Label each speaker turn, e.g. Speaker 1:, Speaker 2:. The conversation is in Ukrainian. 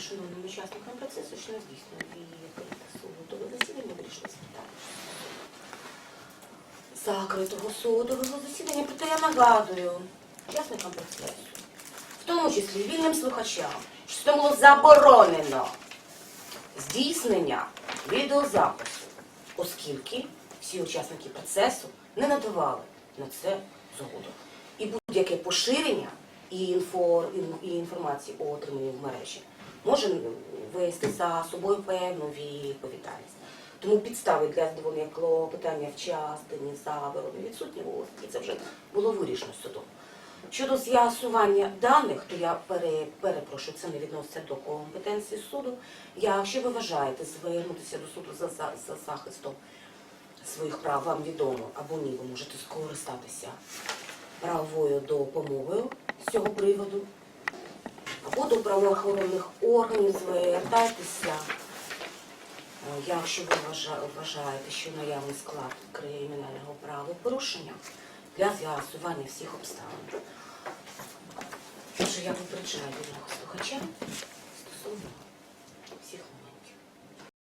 Speaker 1: шановним учасникам процесу, що не здійснює дії судове засідання, вирішили спитати. Закритого судового засідання, проте я нагадую учасникам процесу, в тому числі вільним слухачам, що це було заборонено здійснення відеозапису, оскільки всі учасники процесу не надавали на це згоду. І будь-яке поширення і, інфо, і інформації, отриманої в мережі, може вести за собою певну відповідальність. Тому підстави для задоволення клопотання в частині заборони відсутні і це вже було вирішено судом. Щодо з'ясування даних, то я пере, перепрошую, це не відноситься до компетенції суду. Якщо ви вважаєте звернутися до суду за, за, за захистом своїх прав, вам відомо або ні, ви можете скористатися правовою допомогою з цього приводу, або до правоохоронних органів звертайтеся. Е, Якщо ви вважаєте, що наявний склад кримінального правопорушення для з'ясування всіх обставин. Тож я попереджаю вільного слухача